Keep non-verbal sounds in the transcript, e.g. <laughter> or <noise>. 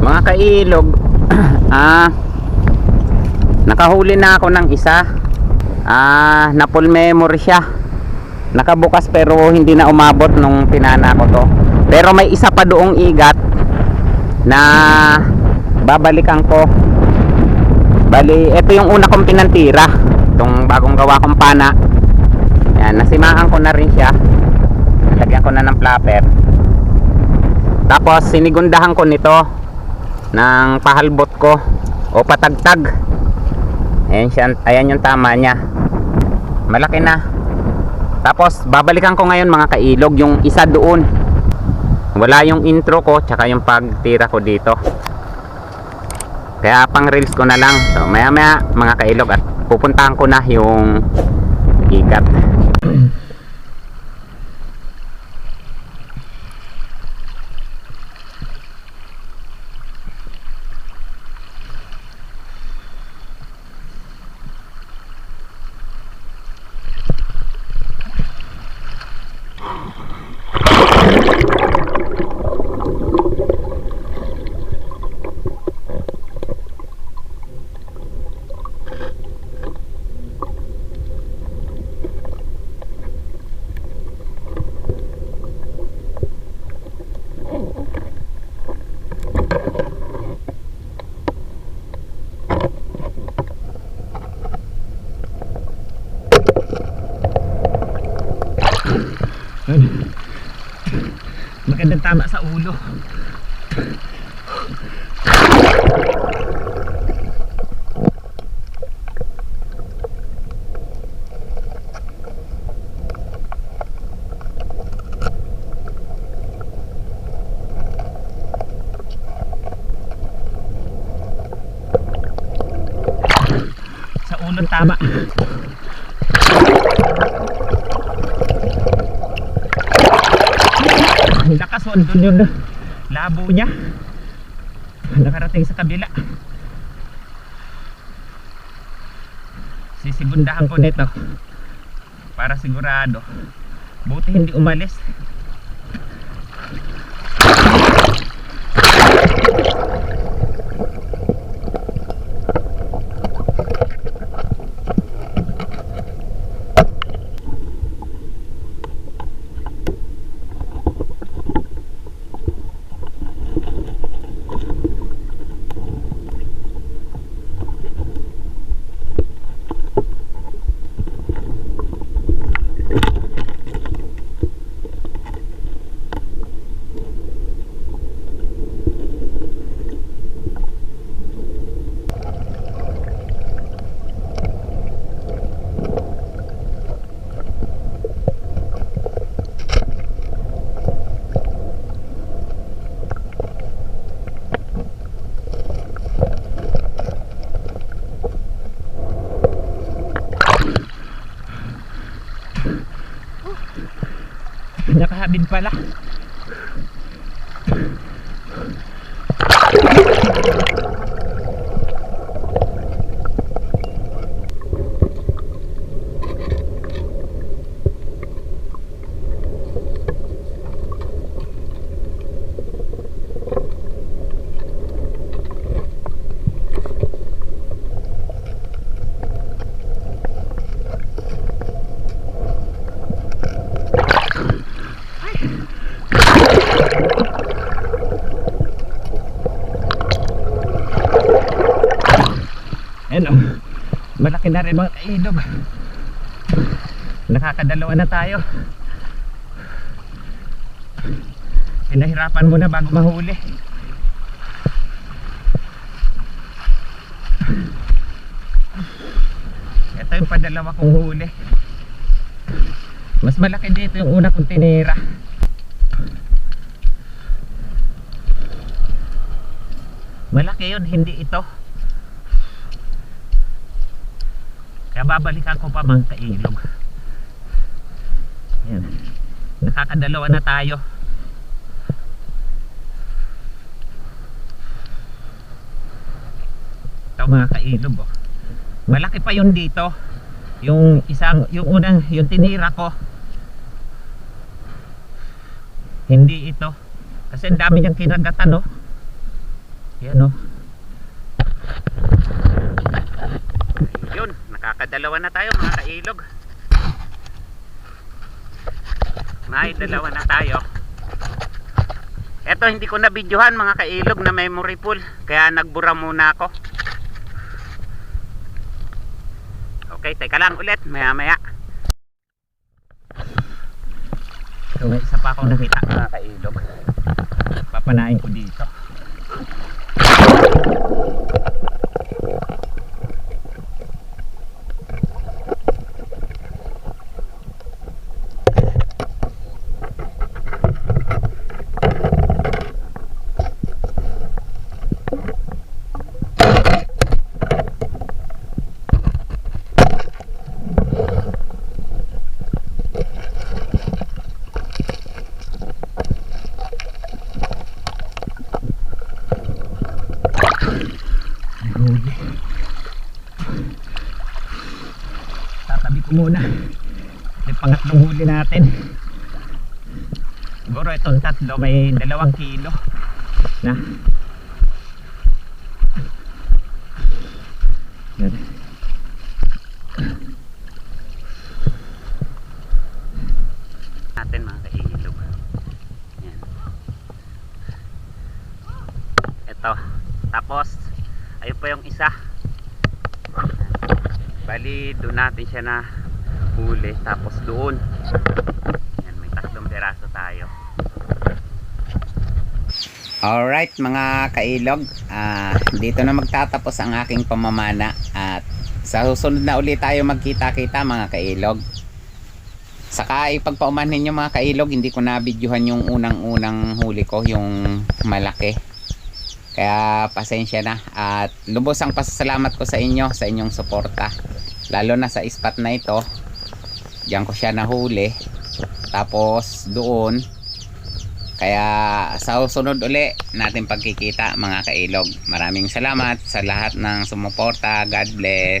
Mga kailog, <clears throat> ah, nakahuli na ako ng isa. Ah, na full memory siya. Nakabukas pero hindi na umabot nung pinana ko to. Pero may isa pa doong igat na babalikan ko. Bali, ito yung una kong pinantira. Itong bagong gawa kong pana. Yan, nasimahan ko na rin siya. Lagyan ko na ng flapper. Tapos sinigundahan ko nito ng pahalbot ko o patagtag. Ayan, siya, ayan yung tama niya. Malaki na. Tapos babalikan ko ngayon mga kailog yung isa doon. Wala yung intro ko tsaka yung pagtira ko dito. Kaya pang reels ko na lang. So maya maya mga kailog at pupuntahan ko na yung ikat. Magandang tama sa ulo. Sa ulo tama. Ang lakas oh, andun yung labo niya. Nakarating sa kabila. Sisigundahan ko nito. Para sigurado. Buti hindi umalis. Nakahabid pala. Ayan o. Malaki na rin mga. Nakakadalawa na tayo. Pinahirapan mo na bago mahuli. Ito yung padalawa kong huli. Mas malaki dito yung una kong tinira. Malaki yun, hindi ito. Kaya ko pa mga kailog. Ayan. Nakakadalawa na tayo. Ito mga kailog oh. Malaki pa yun dito. Yung isang, yung unang, yung tinira ko. Hindi ito. Kasi ang dami niyang kinagatan oh. Yan o. Yun, nakakadalawa na tayo mga kailog. May dalawa na tayo. Eto hindi ko na videohan mga kailog na memory full. Kaya nagbura muna ako. Okay, teka lang ulit. Maya maya. Isa pa akong nakita mga kailog. Papanain ko dito. Huli. Tatabi muna. Yung pangatlong huli natin. Siguro itong tatlo may dalawang kilo na. Yan. natin mga kailog. Yan. Ito. Tapos, ayun pa yung isa. Bali, doon natin siya na huli. Tapos doon. Yan, may tatlong peraso tayo. Alright mga kailog, ah, dito na magtatapos ang aking pamamana at sa susunod na ulit tayo magkita-kita mga kailog. Saka ipagpaumanhin nyo mga kailog, hindi ko na videohan yung unang-unang huli ko, yung malaki. Kaya pasensya na at lubos ang pasasalamat ko sa inyo sa inyong suporta. Lalo na sa spot na ito. Diyan ko siya nahuli. Tapos doon kaya sa susunod uli natin pagkikita mga kailog. Maraming salamat sa lahat ng sumuporta. God bless.